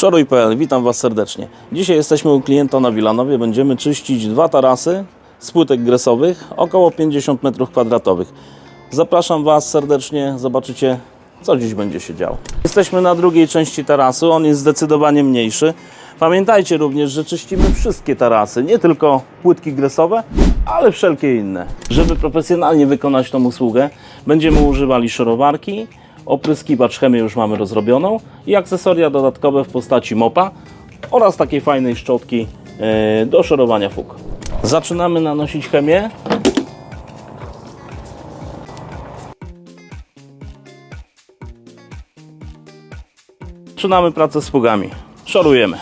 Szoruj.pl, witam Was serdecznie. Dzisiaj jesteśmy u klienta na Wilanowie. Będziemy czyścić dwa tarasy z płytek gresowych, około 50 m2. Zapraszam Was serdecznie, zobaczycie co dziś będzie się działo. Jesteśmy na drugiej części tarasu, on jest zdecydowanie mniejszy. Pamiętajcie również, że czyścimy wszystkie tarasy, nie tylko płytki gresowe, ale wszelkie inne. Żeby profesjonalnie wykonać tą usługę, będziemy używali szorowarki, opryskiwacz chemię już mamy rozrobioną i akcesoria dodatkowe w postaci mopa oraz takiej fajnej szczotki e, do szorowania fug. Zaczynamy nanosić chemię. Zaczynamy pracę z fugami. Szorujemy.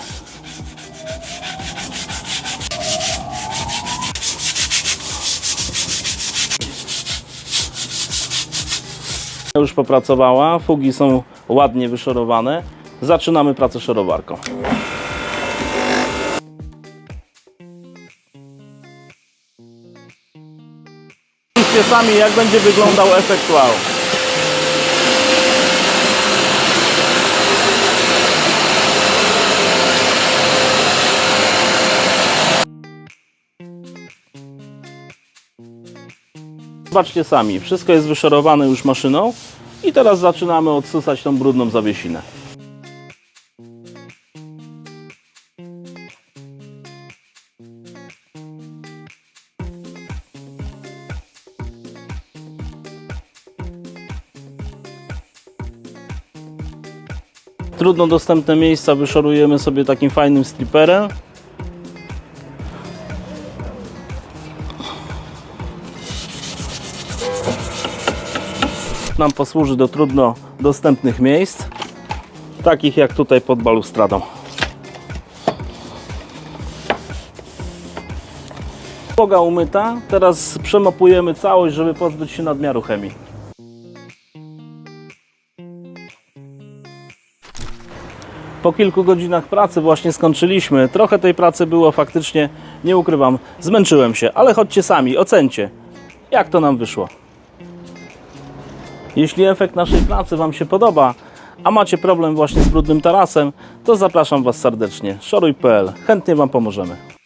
Już popracowała, fugi są ładnie wyszorowane. Zaczynamy pracę szorowarką. Sami jak będzie wyglądał efekt wow. Zobaczcie sami, wszystko jest wyszorowane już maszyną i teraz zaczynamy odsusać tą brudną zawiesinę. Trudno dostępne miejsca wyszorujemy sobie takim fajnym striperem. Nam posłuży do trudno dostępnych miejsc, takich jak tutaj pod balustradą. Boga umyta, teraz przemopujemy całość, żeby pozbyć się nadmiaru chemii. Po kilku godzinach pracy właśnie skończyliśmy. Trochę tej pracy było faktycznie, nie ukrywam, zmęczyłem się, ale chodźcie sami, ocencie, jak to nam wyszło. Jeśli efekt naszej pracy Wam się podoba, a macie problem właśnie z brudnym tarasem, to zapraszam Was serdecznie. Szoruj.pl. Chętnie Wam pomożemy.